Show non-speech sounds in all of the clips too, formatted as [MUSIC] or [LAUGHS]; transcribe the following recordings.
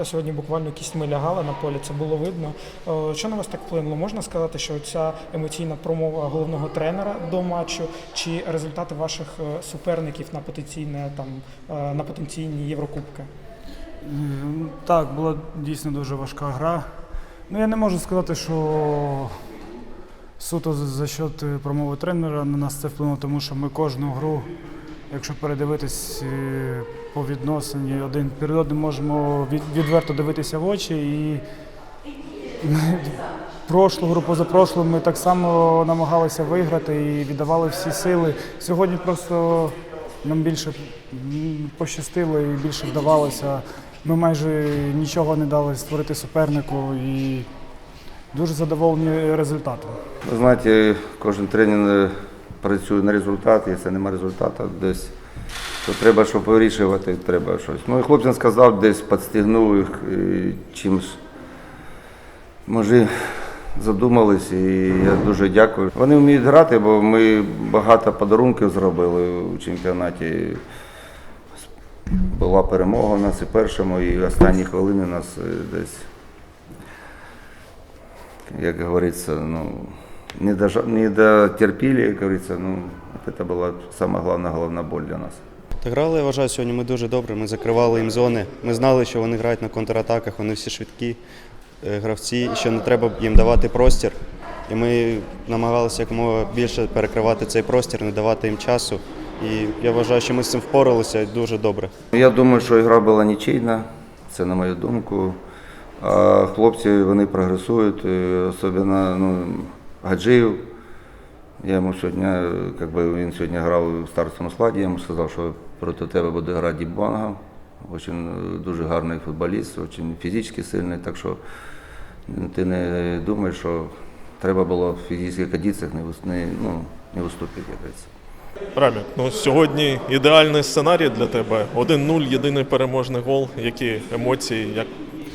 команда сьогодні буквально кістьми лягала на полі, це було видно. Е, Що на вас так вплинуло? Можна сказати, що ця емоційна промова головного тренера до матчу чи результати ваших е, суперників на потенційне там е, на потенційні Єврокубки? Так, була дійсно дуже важка гра. Ну, я не можу сказати, що суто за- счет промови тренера на нас це вплинуло, тому що ми кожну гру, якщо передивитись е, по відносині один перед одним можемо відверто дивитися в очі. І прошлу гру, позапрошлу ми так само намагалися виграти і віддавали всі сили. Сьогодні просто нам більше пощастило і більше вдавалося. Ми майже нічого не дали створити супернику і дуже задоволені результатом. Ви знаєте, кожен тренер працює на результат, якщо немає результату, десь то треба, щоб вирішувати, треба щось. Ну і хлопцям сказав, десь підстігнув їх чимось. Може, задумались, і я дуже дякую. Вони вміють грати, бо ми багато подарунків зробили у чемпіонаті. Була перемога у нас і першому, і останні хвилини нас е, десь як говорится, ну, не, дожа, не дотерпели, как говорится, ну, вот это была самая главная головная боль для нас. Та грали, я вважаю, сьогодні ми дуже добре. Ми закривали їм зони. Ми знали, що вони грають на контратаках, вони всі швидкі е, гравці, і що не треба їм давати простір. І ми намагалися якомога більше перекривати цей простір, не давати їм часу. І я вважаю, що ми з цим впоралися дуже добре. Я думаю, що гра була нічийна, це на мою думку. А хлопці вони прогресують, е, особливо ну, Гаджиїв. Я йому сьогодні, е, як би він сьогодні грав у старшому складі, я йому сказав, що проти тебе буде грати Дібанга. Очень е, дуже гарний футболіст, дуже фізично сильний, так що ти не думаєш, що треба було в фізичних кондиціях не, не, ну, не виступити, як говориться. Рамік, ну сьогодні ідеальний сценарій для тебе. 1-0, єдиний переможний гол. Які емоції, як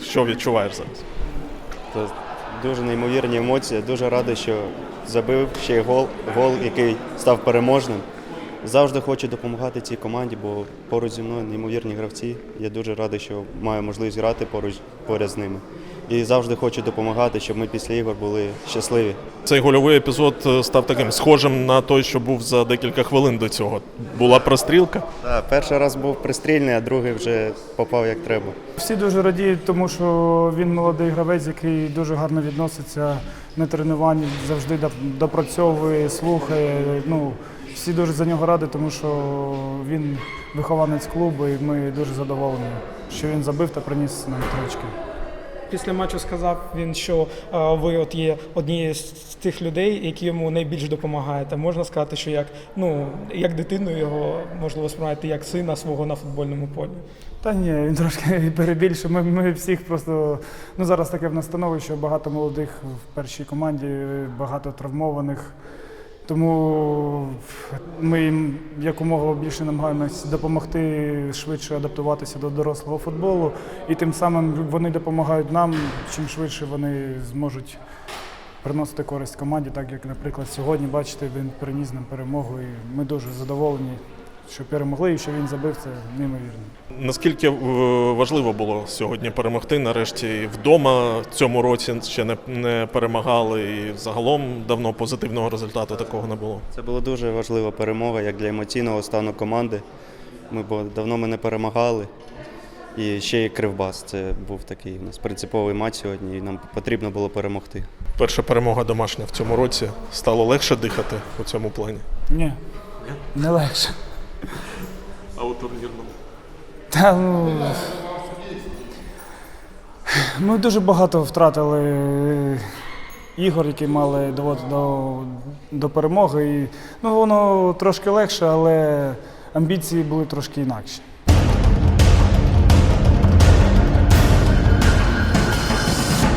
що відчуваєш зараз? Дуже неймовірні емоції. Дуже радий, що забив ще й гол, гол, який став переможним. Завжди хочу допомагати цій команді, бо поруч зі мною неймовірні гравці. Я дуже радий, що маю можливість грати поруч поряд з ними. І завжди хочу допомагати, щоб ми після ігор були щасливі. Цей гольовий епізод е, став таким схожим на той, що був за декілька хвилин до цього. Була прострілка. Так, перший раз був пристрільний, а другий вже попав як треба. Всі дуже радіють, тому що він молодий гравець, який дуже гарно відноситься на тренуванні, завжди допрацьовує, слухає. Ну, всі дуже за нього раді, тому що він вихованець клубу, і ми дуже задоволені, що він забив та приніс нам три очки. Після матчу сказав він, що е, ви от є однією з тих людей, які йому найбільш допомагаєте. Можна сказати, що як ну як дитину його можливо сприймаєте як сина свого на футбольному полі. Та ні, він трошки [LAUGHS] перебільшив. Ми, ми всіх просто ну зараз таке в нас становище, багато молодих в першій команді, багато травмованих. Тому ми їм якомога більше намагаємось допомогти швидше адаптуватися до дорослого футболу, і тим самим вони допомагають нам, чим швидше вони зможуть приносити користь команді, так як, наприклад, сьогодні, бачите, він приніс нам перемогу, і ми дуже задоволені, що перемогли і що він забив це неймовірно. Наскільки е, важливо було сьогодні перемогти? Нарешті і вдома в цьому році ще не, не перемагали, і загалом давно позитивного результату такого не було. Це була дуже важлива перемога як для емоційного стану команди. Ми бо давно ми не перемагали. І ще й Кривбас. Це був такий у нас принциповий матч сьогодні, і нам потрібно було перемогти. Перша перемога домашня в цьому році стало легше дихати у цьому плані. Ні, не легше. А у турнірному? Та, ну, ми дуже багато втратили ігор, які мали доводити до, до перемоги. І, ну, воно трошки легше, але амбіції були трошки інакші.